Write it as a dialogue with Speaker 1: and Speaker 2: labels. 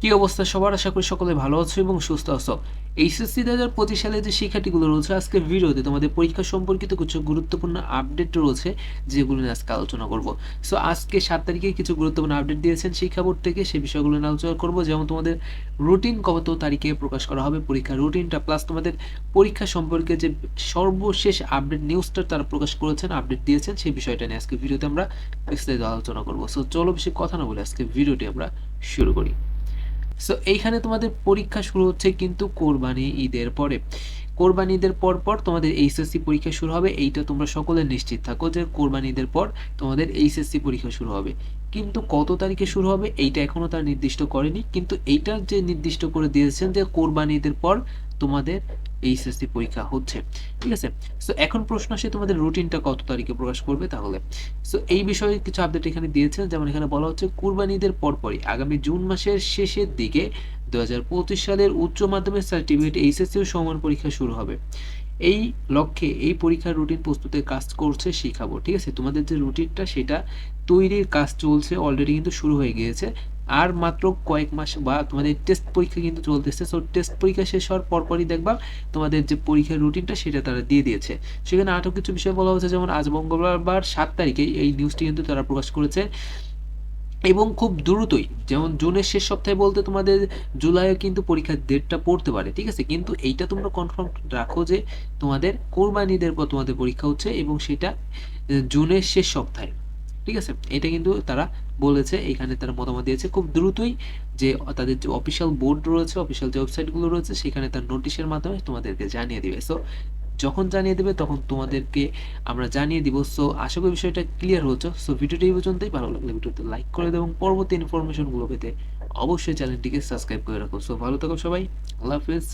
Speaker 1: কি অবস্থা সবার? আশা করি সকলে ভালো আছো এবং সুস্থ আছো। এইচএসসি দু হাজার পঁচিশ সালে যে শিক্ষার্থীগুলো রয়েছে, আজকের ভিডিওতে তোমাদের পরীক্ষা সম্পর্কিত কিছু গুরুত্বপূর্ণ আপডেট রয়েছে, যেগুলো নিয়ে আজকে আলোচনা করব। সো আজকে সাত তারিখে কিছু গুরুত্বপূর্ণ আপডেট দিয়েছেন শিক্ষা বোর্ড থেকে, সেই বিষয়গুলো নিয়ে আলোচনা করব। যেমন তোমাদের রুটিন কত তারিখে প্রকাশ করা হবে পরীক্ষার রুটিনটা প্লাস তোমাদের পরীক্ষা সম্পর্কে যে সর্বশেষ আপডেট নিউজটা তারা প্রকাশ করেছেন আপডেট দিয়েছেন, সেই বিষয়টা নিয়ে আজকে ভিডিওতে আমরা বিস্তারিত আলোচনা করব। সো চলো বেশি কথা না বলে আজকে ভিডিওটি আমরা শুরু করি। সো এইখানে তোমাদের পরীক্ষা শুরু হচ্ছে কিন্তু কোরবানি ঈদের পরে। কোরবানি ঈদের পর পর তোমাদের এইচএসসি পরীক্ষা শুরু হবে। এইটা তোমরা সকলে নিশ্চিত থাকো যে কোরবানি ঈদের পর তোমাদের এইচএসসি পরীক্ষা শুরু হবে। কিন্তু কত তারিখে শুরু হবে, এইটা এখনও তার নির্দিষ্ট করেনি। কিন্তু এইটা যে নির্দিষ্ট করে দিয়েছেন যে কোরবানি ঈদের পর তোমাদের এইচএসসি পরীক্ষা হচ্ছে। ঠিক আছে? সো এখন প্রশ্ন আসে তোমাদের রুটিনটা কত তারিখে প্রকাশ করবে তাহলে? সো এই বিষয়ে কিছু আপডেট এখানে দিয়েছেন যেমন এখানে বলা হচ্ছে, কুরবানিদের পরপরই আগামী জুন মাসের শেষের দিকে দুই হাজার পঁচিশ সালের উচ্চ মাধ্যমিক সার্টিফিকেট এইচএসসি ও সমান পরীক্ষা শুরু হবে। এই লক্ষ্যে এই পরীক্ষার রুটিন প্রস্তুতের কাজ করছে শিখাবো ঠিক আছে? তোমাদের যে রুটিনটা, সেটা তৈরির কাজ চলছে অলরেডি কিন্তু শুরু হয়ে গিয়েছে। আর মাত্র কয়েক মাস বা তোমাদের টেস্ট পরীক্ষা কিন্তু চলতেছে সো টেস্ট পরীক্ষা শেষ হওয়ার পরপরই দেখবা তোমাদের যে পরীক্ষার রুটিনটা সেটা তারা দিয়ে দিয়েছে। সেখানে আরও কিছু বিষয় বলা হচ্ছে যেমন আজ মঙ্গলবার সাত তারিখে এই নিউজটি কিন্তু তারা প্রকাশ করেছে। এবং খুব দ্রুতই, যেমন জুনের শেষ সপ্তাহে বলতে তোমাদের জুলাইয়ে কিন্তু পরীক্ষার ডেটটা পড়তে পারে, ঠিক আছে? কিন্তু এইটা তোমরা কনফার্ম রাখো যে তোমাদের কোরবানিদের পর তোমাদের পরীক্ষা হচ্ছে এবং সেটা জুনের শেষ সপ্তাহে। ঠিক আছে? এটা কিন্তু তারা বলেছে এখানে তারা মতামত দিয়েছে। খুব দ্রুতই যে তাদের যে অফিসিয়াল বোর্ড রয়েছে অফিসিয়াল যে ওয়েবসাইটগুলো রয়েছে, সেখানে তার নোটিশের মাধ্যমে তোমাদেরকে জানিয়ে দিবে। সো যখন জানিয়ে দেবে, তখন তোমাদেরকে আমরা জানিয়ে দিব। সো আশা করি বিষয়টা ক্লিয়ার হচ্ছে সো ভিডিওটি এই পর্যন্তই। ভালো লাগলে ভিডিওতে লাইক করে দেবো এবং পরবর্তী ইনফরমেশনগুলো পেতে অবশ্যই চ্যানেলটিকে সাবস্ক্রাইব করে রাখো। সো ভালো থাকো সবাই। আল্লাহ হাফিজ।